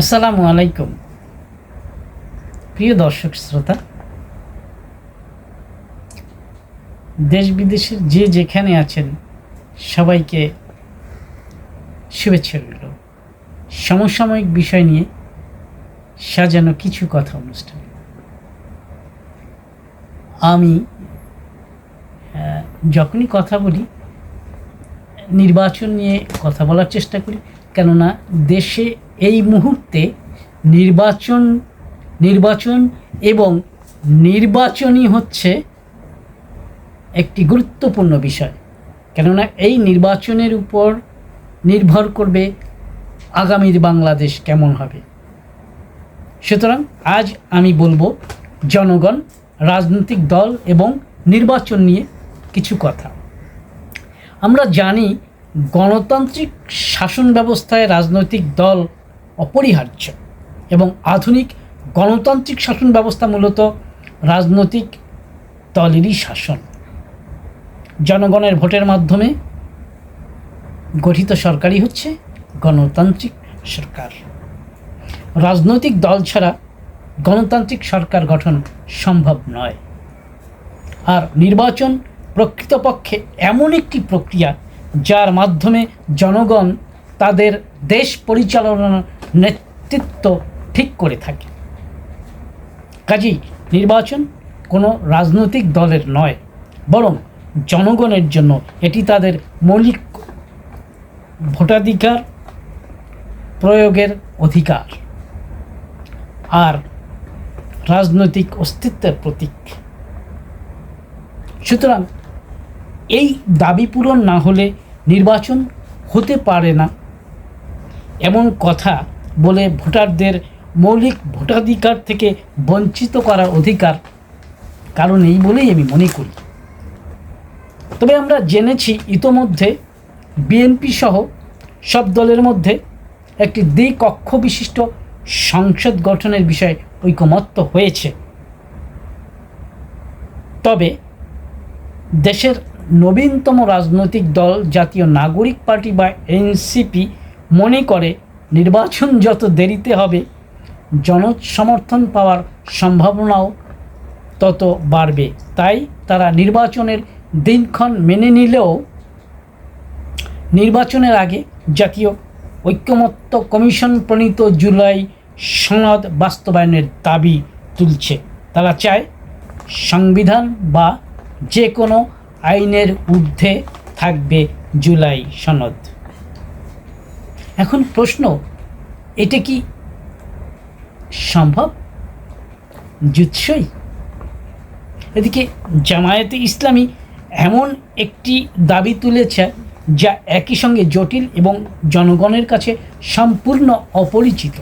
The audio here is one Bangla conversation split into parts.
আসসালামু আলাইকুম। প্রিয় দর্শক শ্রোতা, দেশ বিদেশের যে যেখানে আছেন, সবাইকে শুভেচ্ছা রইল। সমসাময়িক বিষয় নিয়ে সাজানো কিছু কথা অনুষ্ঠান। আমি যখনই কথা বলি, নির্বাচন নিয়ে কথা বলার চেষ্টা করি, কেননা দেশে এই মুহূর্তে নির্বাচন নির্বাচন এবং নির্বাচনই হচ্ছে একটি গুরুত্বপূর্ণ বিষয়। কেননা এই নির্বাচনের উপর নির্ভর করবে আগামীর বাংলাদেশ কেমন হবে। সুতরাং আজ আমি বলব, জনগণ, রাজনৈতিক দল এবং নির্বাচন নিয়ে কিছু কথা। আমরা জানি গণতান্ত্রিক শাসন ব্যবস্থায় রাজনৈতিক দল অপরিহার্য এবং আধুনিক গণতান্ত্রিক শাসন ব্যবস্থা মূলত রাজনৈতিক দলেরই শাসন। জনগণের ভোটের মাধ্যমে গঠিত সরকারই হচ্ছে গণতান্ত্রিক সরকার। রাজনৈতিক দল ছাড়া গণতান্ত্রিক সরকার গঠন সম্ভব নয়। আর নির্বাচন প্রকৃতপক্ষে এমন একটি প্রক্রিয়া যার মাধ্যমে জনগণ তাদের দেশ পরিচালনার নেতৃত্ব ঠিক করে থাকে। কাজেই নির্বাচন কোনো রাজনৈতিক দলের নয়, বরং জনগণের জন্য এটি তাদের মৌলিক ভোটাধিকার প্রয়োগের অধিকার আর রাজনৈতিক অস্তিত্বের প্রতীক। সুতরাং এই দাবি পূরণ না হলে নির্বাচন হতে পারে না, এমন কথা বলে ভোটারদের মৌলিক ভোটাধিকার থেকে বঞ্চিত করার অধিকার কারণ এই বলেই আমি মনে করি। তবে আমরা জেনেছি ইতোমধ্যে বিএনপি সহ সব দলের মধ্যে একটি দ্বিকক্ষ বিশিষ্ট সংসদ গঠনের বিষয়ে ঐকমত্য হয়েছে। তবে দেশের নবীনতম রাজনৈতিক দল জাতীয় নাগরিক পার্টি বা এনসিপি মনে করে নির্বাচন যত দেরিতে হবে জনসমর্থন পাওয়ার সম্ভাবনাও তত বাড়বে। তাই তারা নির্বাচনের দিনক্ষণ মেনে নিলেও নির্বাচনের আগে জাতীয় ঐক্যমত্য কমিশন প্রণীত জুলাই সনদ বাস্তবায়নের দাবি তুলছে। তারা চায় সংবিধান বা যে কোনো আইনের ঊর্ধ্বে থাকবে জুলাই সনদ। এখন প্রশ্ন, এটা কি সম্ভব? জুৎসই এদিকে জামায়াতে ইসলামী এমন একটি দাবি তুলেছে যা একই সঙ্গে জটিল এবং জনগণের কাছে সম্পূর্ণ অপরিচিত।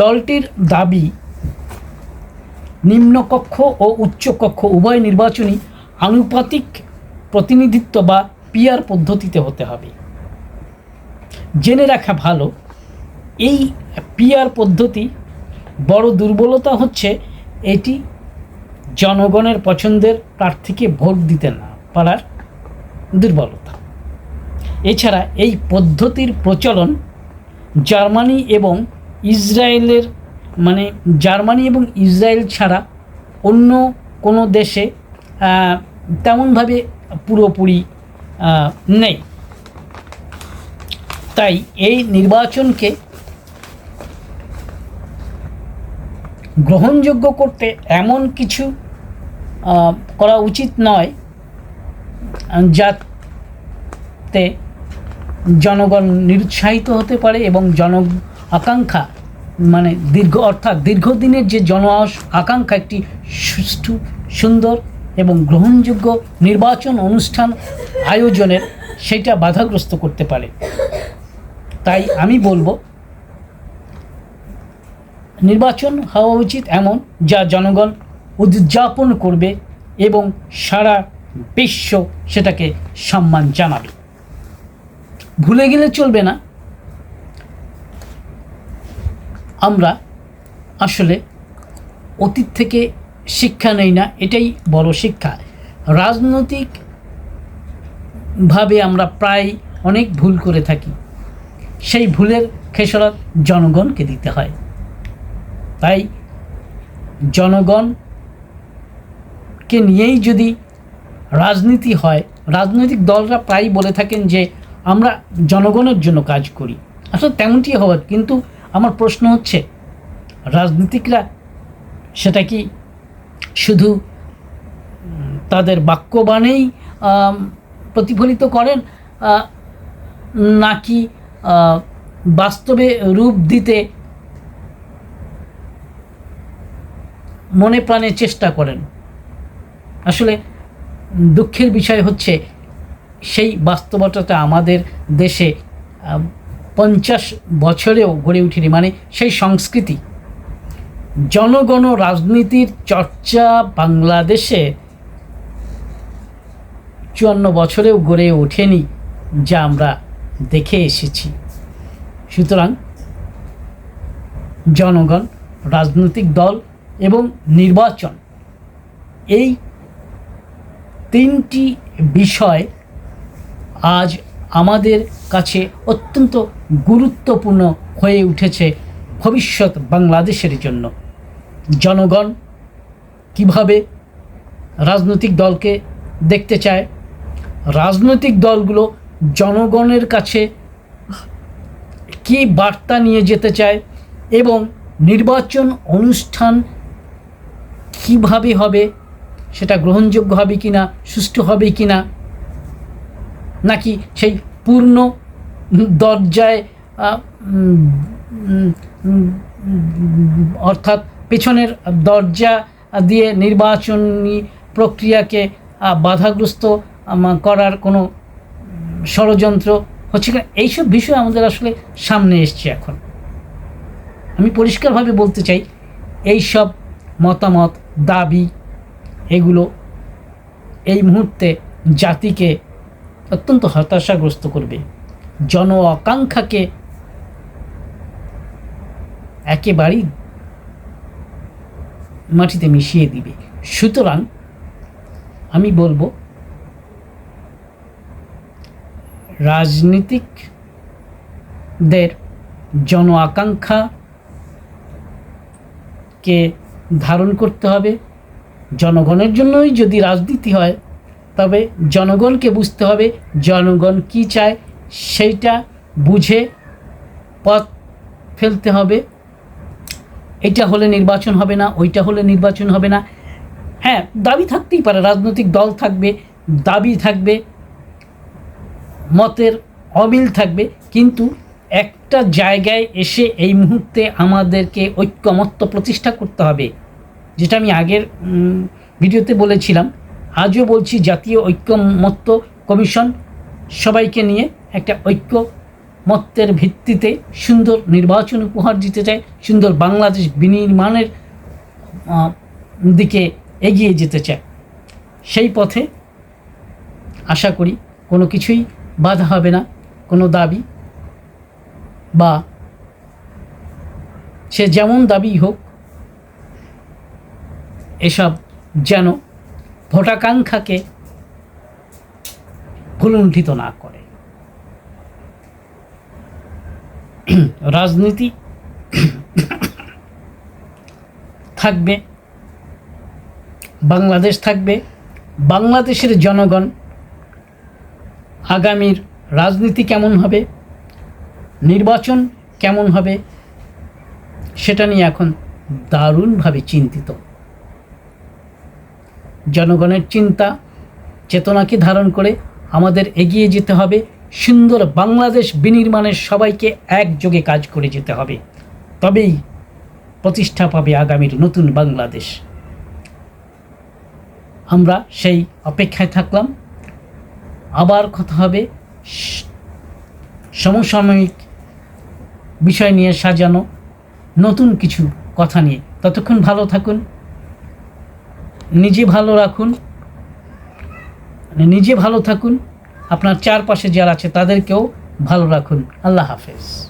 দলটির দাবি, নিম্নকক্ষ ও উচ্চকক্ষ উভয় নির্বাচনী আনুপাতিক প্রতিনিধিত্ব বা পিয়ার পদ্ধতিতে হতে হবে। জেনে রাখা ভালো, এই পিয়ার পদ্ধতি বড় দুর্বলতা হচ্ছে এটি জনগণের পছন্দের প্রার্থীকে ভোট দিতে না পারার দুর্বলতা। এছাড়া এই পদ্ধতির প্রচলন জার্মানি এবং ইসরায়েলের মানে জার্মানি এবং ইসরায়েল ছাড়া অন্য কোনো দেশে তেমনভাবে পুরোপুরি নেই। তাই এই নির্বাচনকে গ্রহণযোগ্য করতে এমন কিছু করা উচিত নয়, যাতে জনগণ নিরুৎসাহিত হতে পারে এবং জন আকাঙ্ক্ষা মানে দীর্ঘ, অর্থাৎ দীর্ঘদিনের যে জন আকাঙ্ক্ষা একটি সুষ্ঠু, সুন্দর এবং গ্রহণযোগ্য নির্বাচন অনুষ্ঠান, আয়োজনের, সেটা বাধাগ্রস্ত করতে পারে। তাই আমি বলব, নির্বাচন হওয়া উচিত এমন যা জনগণ উদযাপন করবে এবং সারা বিশ্ব সেটাকে সম্মান জানাবে। ভুলে গেলে চলবে না। আমরা আসলে অতীত থেকে শিক্ষা নেই না, এটাই বড় শিক্ষা। রাজনৈতিকভাবে আমরা প্রায় অনেক ভুল করে থাকি। সেই ভুলের খেসারত জনগণকে দিতে হয়। তাই জনগণকে নিয়েই যদি রাজনীতি হয়, রাজনৈতিক দলরা প্রায় বলে থাকেন যে, আমরা জনগণের জন্য কাজ করি। আসলে তেমনটি হওয়ার কিন্তু আমার প্রশ্ন হচ্ছে, রাজনীতিকরা সেটা কি শুধু তাদের বাক্যবাণেই প্রতিফলিত করেন নাকি বাস্তবে রূপ দিতে মনে প্রাণে চেষ্টা করেন। আসলে দুঃখের বিষয় হচ্ছে, সেই বাস্তবতাটা আমাদের দেশে পঞ্চাশ বছরেও গড়ে উঠেনি মানে সেই সংস্কৃতি। জনগণ রাজনীতির চর্চা বাংলাদেশে চুয়ান্ন বছরেও গড়ে ওঠেনি, যা আমরা দেখে এসেছি। সুতরাং জনগণ, রাজনৈতিক দল এবং নির্বাচন, এই তিনটি বিষয় আজ আমাদের কাছে অত্যন্ত গুরুত্বপূর্ণ হয়ে উঠেছে ভবিষ্যৎ বাংলাদেশের জন্য। জনগণ কীভাবে রাজনৈতিক দলকে দেখতে চায়? রাজনৈতিক দলগুলো জনগণের কাছে কী বার্তা নিয়ে যেতে চায় এবং নির্বাচন অনুষ্ঠান কীভাবে হবে, সেটা গ্রহণযোগ্য হবে কি না সুষ্ঠু হবে কি না নাকি সেই পূর্ণ দরজায় অর্থাৎ পেছনের দরজা দিয়ে নির্বাচনী প্রক্রিয়াকে বাধাগ্রস্ত করার কোনো ষড়যন্ত্র হচ্ছে কিনা এইসব বিষয় আমাদের আসলে সামনে এসছে এখন। আমি পরিষ্কারভাবে বলতে চাই এই সব মতামত, দাবি এগুলো এই মুহূর্তে জাতিকে অত্যন্ত হতাশাগ্রস্ত করবে। জন আকাঙ্ক্ষাকে একেবারেই মাটিতে মিশিয়ে দিবে। সুতরাং আমি বলব রাজনীতিকদের জন আকাঙ্ক্ষাকে ধারণ করতে হবে। জনগণের জন্যই যদি রাজনীতি হয়, তবে জনগণকে বুঝতে হবে জনগণ কি চায়, সেইটা বুঝে পথ ফেলতে হবে। এটা হলে নির্বাচন হবে না, ওইটা হলে নির্বাচন হবে না। হ্যাঁ দাবি থাকতেই পারে, রাজনৈতিক দল থাকবে, দাবি থাকবে মতের অমিল থাকবে। কিন্তু একটা জায়গায় এসে এই মুহূর্তে আমাদেরকে ঐক্যমত্য প্রতিষ্ঠা করতে হবে, যেটা আমি আগের ভিডিওতে বলেছিলাম। আজও বলছি জাতীয় ঐক্যমত্য কমিশন সবাইকে নিয়ে একটা ঐক্য ঐক্যমত্যের ভিত্তিতে সুন্দর নির্বাচন উপহার দিতে চায়, সুন্দর বাংলাদেশ বিনির্মাণের দিকে এগিয়ে যেতে চায়। সেই পথে আশা করি কোনো কিছুই বাধা হবে না কোনো দাবি বা সে যেমন দাবি হোক, এসব যেন ভোটাকাঙ্ক্ষাকে ভুলুণ্ঠিত না করে। রাজনীতি থাকবে, বাংলাদেশ থাকবে, বাংলাদেশের জনগণ আগামীর রাজনীতি কেমন হবে? নির্বাচন কেমন হবে? সেটা নিয়ে এখন দারুণভাবে চিন্তিত। জনগণের চিন্তা, চেতনাকে ধারণ করে আমাদের এগিয়ে যেতে হবে। সুন্দর বাংলাদেশ বিনির্মাণের সবাইকে একযোগে কাজ করে যেতে হবে। তবেই প্রতিষ্ঠা পাবে আগামীর নতুন বাংলাদেশ। আমরা সেই অপেক্ষায় থাকলাম। আবার কথা হবে। সমসাময়িক বিষয় নিয়ে সাজানো নতুন কিছু কথা নিয়ে। ততক্ষণ ভালো থাকুন, নিজে ভালো রাখুন, নিজে ভালো থাকুন, আপনার চারপাশে যারা আছে তাদেরকেও ভালো রাখুন। আল্লাহ হাফেজ।